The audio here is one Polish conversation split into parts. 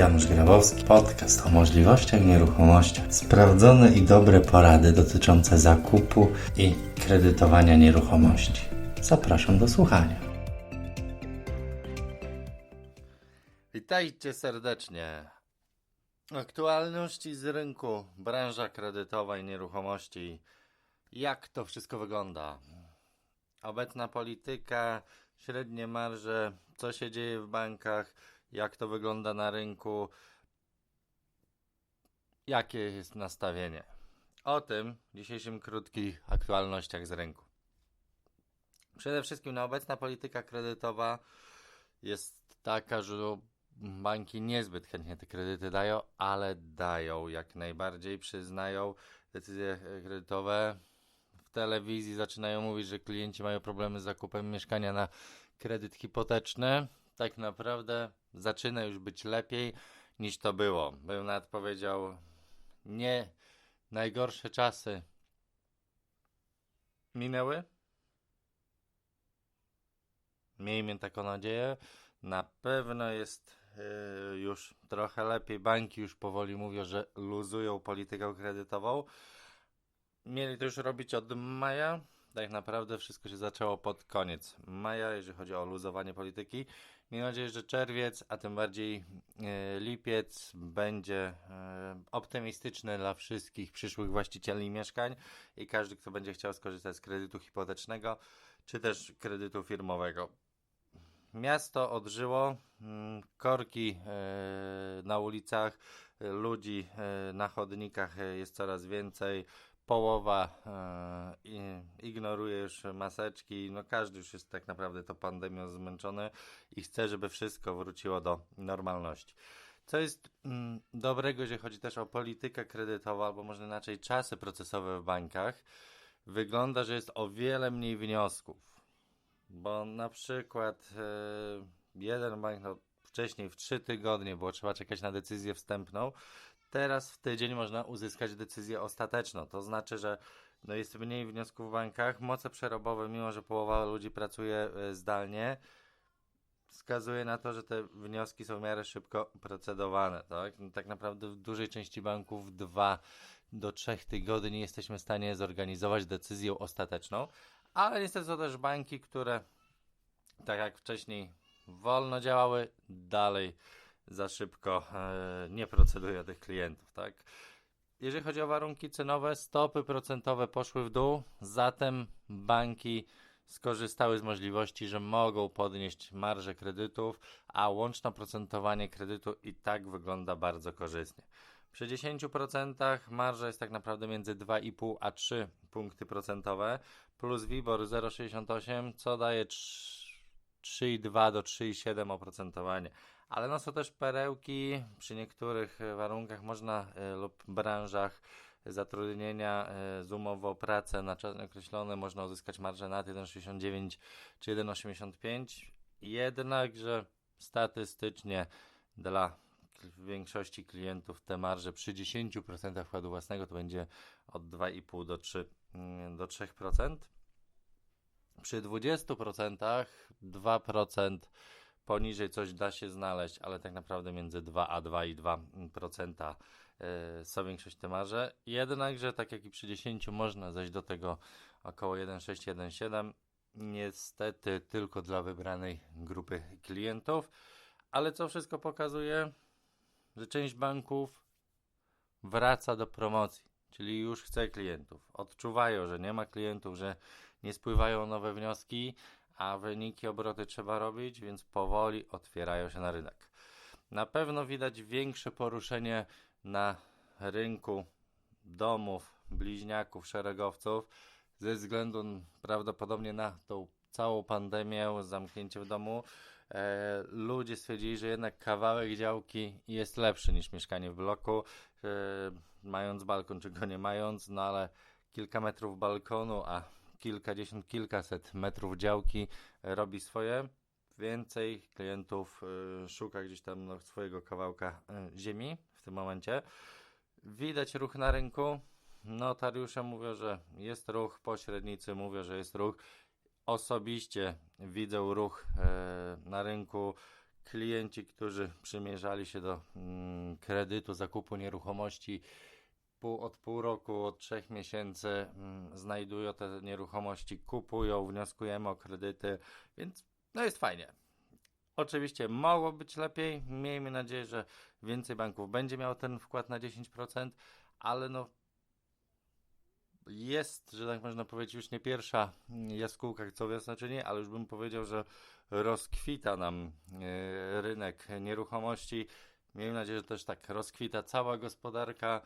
Janusz Grabowski, podcast o możliwościach nieruchomości. Sprawdzone i dobre porady dotyczące zakupu i kredytowania nieruchomości. Zapraszam do słuchania. Witajcie serdecznie. Aktualności z rynku, branża kredytowa i nieruchomości. Jak to wszystko wygląda? Obecna polityka, średnie marże, co się dzieje w bankach, jak to wygląda na rynku, jakie jest nastawienie. O tym w dzisiejszym krótkich aktualnościach z rynku. Przede wszystkim no, obecna polityka kredytowa jest taka, że banki niezbyt chętnie te kredyty dają, ale dają jak najbardziej, przyznają decyzje kredytowe. W telewizji zaczynają mówić, że klienci mają problemy z zakupem mieszkania na kredyt hipoteczny. Tak naprawdę zaczyna już być lepiej niż to było. Bym nawet powiedział, nie najgorsze czasy minęły. Miejmy taką nadzieję. Na pewno jest yy, już trochę lepiej. Banki już powoli mówią, że luzują politykę kredytową. Mieli to już robić od maja. Tak naprawdę wszystko się zaczęło pod koniec maja, jeżeli chodzi o luzowanie polityki. Miejmy nadzieję, że czerwiec, a tym bardziej e, lipiec będzie e, optymistyczny dla wszystkich przyszłych właścicieli mieszkań i każdy, kto będzie chciał skorzystać z kredytu hipotecznego czy też kredytu firmowego. Miasto odżyło, mm, korki e, na ulicach, ludzi na chodnikach jest coraz więcej. Połowa e, ignoruje już maseczki. No każdy już jest tak naprawdę tą pandemią zmęczony i chce, żeby wszystko wróciło do normalności. Co jest mm, dobrego, jeżeli chodzi też o politykę kredytową, albo może inaczej czasy procesowe w bankach, wygląda, że jest o wiele mniej wniosków. Bo na przykład e, jeden bank, no, wcześniej w trzy tygodnie było trzeba czekać na decyzję wstępną, teraz w tydzień można uzyskać decyzję ostateczną. To znaczy, że no, jest mniej wniosków w bankach, moce przerobowe, mimo że połowa ludzi pracuje e, zdalnie, wskazuje na to, że te wnioski są w miarę szybko procedowane. Tak, no, tak naprawdę w dużej części banków dwa do trzech tygodni jesteśmy w stanie zorganizować decyzję ostateczną, ale niestety są też banki, które tak jak wcześniej wolno działały, dalej za szybko e, nie procedują tych klientów, tak? Jeżeli chodzi o warunki cenowe, stopy procentowe poszły w dół, zatem banki skorzystały z możliwości, że mogą podnieść marże kredytów, a łączne oprocentowanie kredytu i tak wygląda bardzo korzystnie. Przy 10% marża jest tak naprawdę między 2,5 a 3 punkty procentowe, plus WIBOR 0,68, co daje 3 3,2 do 3,7 oprocentowanie. Ale no są też perełki, przy niektórych e, warunkach można e, lub branżach zatrudnienia e, z umową o pracę na czas określony można uzyskać marżę nad 1,69 czy 1,85. Jednakże statystycznie dla większości klientów te marże przy 10% wkładu własnego to będzie od 2,5 do 3 mm, do 3%. Przy 20% 2% poniżej coś da się znaleźć, ale tak naprawdę między 2 a 2,2% e, są większość te marże. Jednakże, tak jak i przy 10 można zejść do tego około 1,6, 1,7. Niestety tylko dla wybranej grupy klientów. Ale co wszystko pokazuje, że część banków wraca do promocji, czyli już chce klientów. Odczuwają, że nie ma klientów, że nie spływają nowe wnioski, a wyniki, obroty trzeba robić, więc powoli otwierają się na rynek. Na pewno widać większe poruszenie na rynku domów, bliźniaków, szeregowców ze względu prawdopodobnie na tą całą pandemię, zamknięcie w domu. E, ludzie stwierdzili, że jednak kawałek działki jest lepszy niż mieszkanie w bloku, e, mając balkon czy go nie mając, no ale kilka metrów balkonu, a kilkadziesiąt, kilkaset metrów działki e, robi swoje. Więcej klientów e, szuka gdzieś tam no, swojego kawałka e, ziemi w tym momencie. Widać ruch na rynku. Notariusze mówią, że jest ruch, pośrednicy mówią, że jest ruch. Osobiście widzę ruch na rynku klienci, którzy przymierzali się do mm, kredytu, zakupu nieruchomości pół, od pół roku, od trzech miesięcy mm, znajdują te nieruchomości, kupują, wnioskujemy o kredyty, więc no jest fajnie. Oczywiście mogło być lepiej. Miejmy nadzieję, że więcej banków będzie miało ten wkład na 10%, ale no jest, że tak można powiedzieć, już nie pierwsza jaskółka co wiosna czy nie, ale już bym powiedział, że rozkwita nam e, rynek nieruchomości. Miejmy nadzieję, że też tak rozkwita cała gospodarka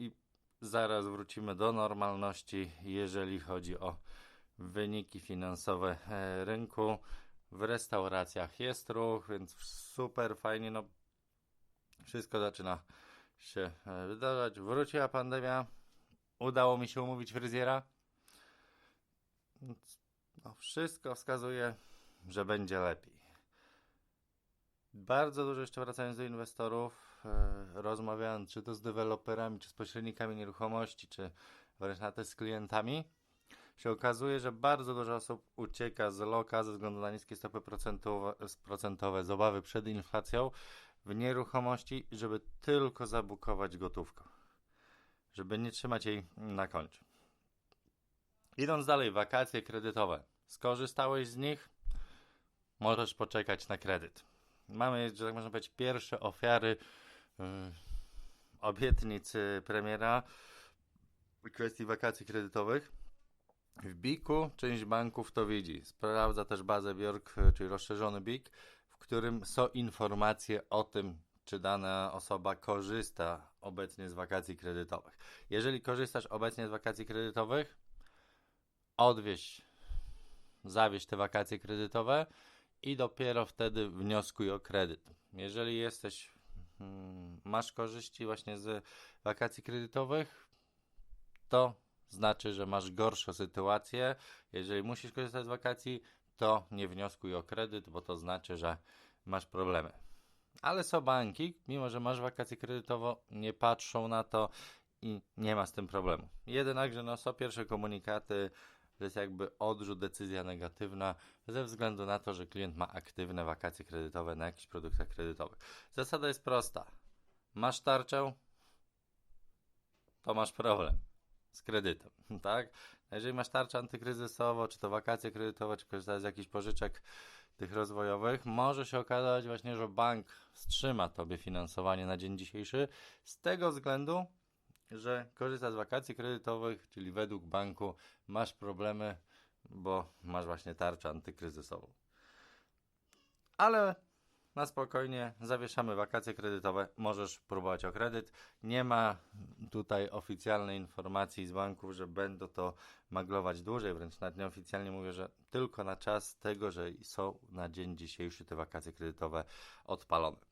i zaraz wrócimy do normalności, jeżeli chodzi o wyniki finansowe e, rynku. W restauracjach jest ruch, więc super fajnie. No, wszystko zaczyna się e, wydarzać. Wróciła pandemia. Udało mi się umówić fryzjera. No, wszystko wskazuje, że będzie lepiej. Bardzo dużo jeszcze wracając do inwestorów, rozmawiając czy to z deweloperami, czy z pośrednikami nieruchomości, czy wręcz nawet z klientami, się okazuje, że bardzo dużo osób ucieka z loka ze względu na niskie stopy procentowe, z obawy przed inflacją w nieruchomości, żeby tylko zabukować gotówkę, żeby nie trzymać jej na koncie. Idąc dalej, wakacje kredytowe. Skorzystałeś z nich? Możesz poczekać na kredyt. Mamy, że tak można powiedzieć, pierwsze ofiary obietnic y, premiera w kwestii wakacji kredytowych. W BIK-u część banków to widzi. Sprawdza też bazę Bjork, czyli rozszerzony BIK, w którym są informacje o tym, czy dana osoba korzysta obecnie z wakacji kredytowych. Jeżeli korzystasz obecnie z wakacji kredytowych, odwieź, zawieź te wakacje kredytowe i dopiero wtedy wnioskuj o kredyt. Jeżeli jesteś, masz korzyści właśnie z wakacji kredytowych, to znaczy, że masz gorszą sytuację. Jeżeli musisz korzystać z wakacji, to nie wnioskuj o kredyt, bo to znaczy, że masz problemy. Ale są banki, mimo że masz wakacje kredytowo, nie patrzą na to i nie ma z tym problemu. Jednakże no, są pierwsze komunikaty, to jest jakby odrzut, decyzja negatywna ze względu na to, że klient ma aktywne wakacje kredytowe na jakichś produktach kredytowych. Zasada jest prosta. Masz tarczę, to masz problem z kredytem, tak? Jeżeli masz tarczę antykryzysową, czy to wakacje kredytowe, czy korzystasz z jakichś pożyczek tych rozwojowych, może się okazać właśnie, że bank wstrzyma tobie finansowanie na dzień dzisiejszy z tego względu, że korzystasz z wakacji kredytowych, czyli według banku masz problemy, bo masz właśnie tarczę antykryzysową. Ale na spokojnie zawieszamy wakacje kredytowe, możesz próbować o kredyt. Nie ma tutaj oficjalnej informacji z banków, że będą to maglować dłużej, wręcz nawet nieoficjalnie mówię, że tylko na czas tego, że są na dzień dzisiejszy te wakacje kredytowe odpalone.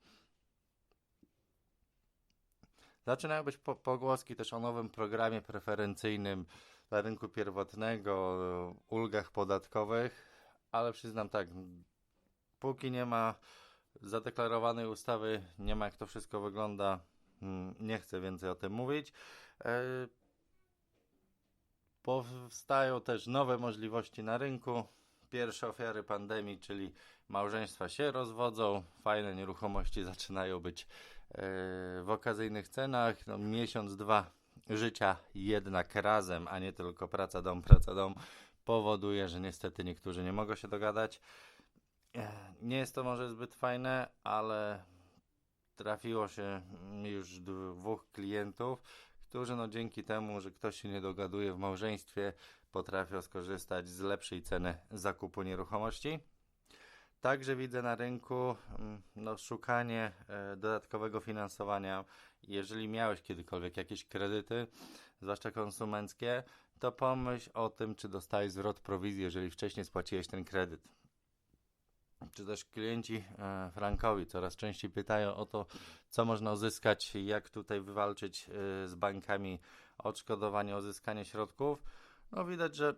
Zaczynają być po pogłoski też o nowym programie preferencyjnym dla rynku pierwotnego, ulgach podatkowych, ale przyznam tak, póki nie ma zadeklarowanej ustawy, nie ma jak to wszystko wygląda, mm, nie chcę więcej o tym mówić. E, powstają też nowe możliwości na rynku. Pierwsze ofiary pandemii, czyli małżeństwa się rozwodzą, fajne nieruchomości zaczynają być e, w okazyjnych cenach. No, miesiąc, dwa życia jednak razem, a nie tylko praca, dom, praca, dom, powoduje, że niestety niektórzy nie mogą się dogadać. Nie jest to może zbyt fajne, ale trafiło się już dwóch klientów, którzy no dzięki temu, że ktoś się nie dogaduje w małżeństwie, potrafią skorzystać z lepszej ceny zakupu nieruchomości. Także widzę na rynku mm, no, szukanie e, dodatkowego finansowania. Jeżeli miałeś kiedykolwiek jakieś kredyty, zwłaszcza konsumenckie, to pomyśl o tym, czy dostałeś zwrot prowizji, jeżeli wcześniej spłaciłeś ten kredyt czy też klienci e, frankowi coraz częściej pytają o to, co można uzyskać, jak tutaj wywalczyć e, z bankami odszkodowanie, uzyskanie środków. No widać, że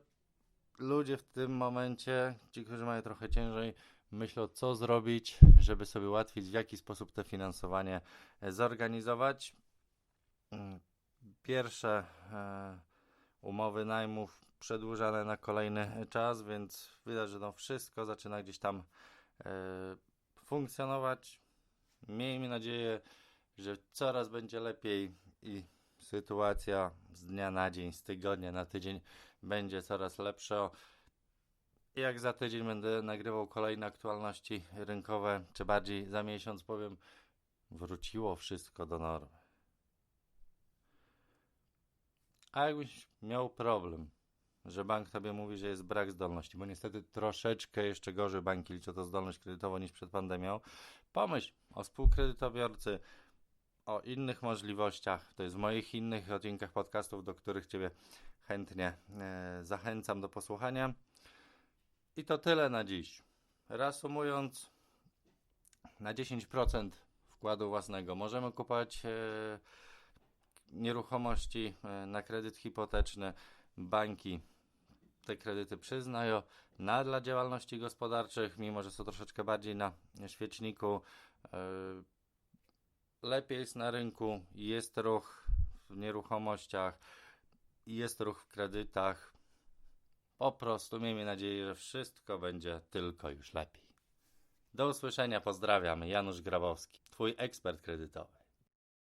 ludzie w tym momencie, ci, którzy mają trochę ciężej, myślą, co zrobić, żeby sobie ułatwić, w jaki sposób to finansowanie e, zorganizować. Mm, pierwsze umowy najmów przedłużane na kolejny czas, więc widać, że no wszystko zaczyna gdzieś tam e, funkcjonować. Miejmy nadzieję, że coraz będzie lepiej i sytuacja z dnia na dzień, z tygodnia na tydzień będzie coraz lepsza. Jak za tydzień będę nagrywał kolejne aktualności rynkowe, czy bardziej za miesiąc powiem, wróciło wszystko do normy. A jakbyś miał problem, że bank tobie mówi, że jest brak zdolności, bo niestety troszeczkę jeszcze gorzej banki liczą to zdolność kredytową niż przed pandemią, pomyśl o współkredytobiorcy, o innych możliwościach. To jest w moich innych odcinkach podcastów, do których Ciebie chętnie e, zachęcam do posłuchania. I to tyle na dziś. Reasumując, na 10% wkładu własnego możemy kupować e, nieruchomości e, na kredyt hipoteczny. Banki te kredyty przyznają na dla działalności gospodarczych, mimo że są troszeczkę bardziej na świeczniku. E, lepiej jest na rynku, jest ruch w nieruchomościach, jest ruch w kredytach. Po prostu miejmy nadzieję, że wszystko będzie tylko już lepiej. Do usłyszenia, pozdrawiam. Janusz Grabowski, Twój ekspert kredytowy.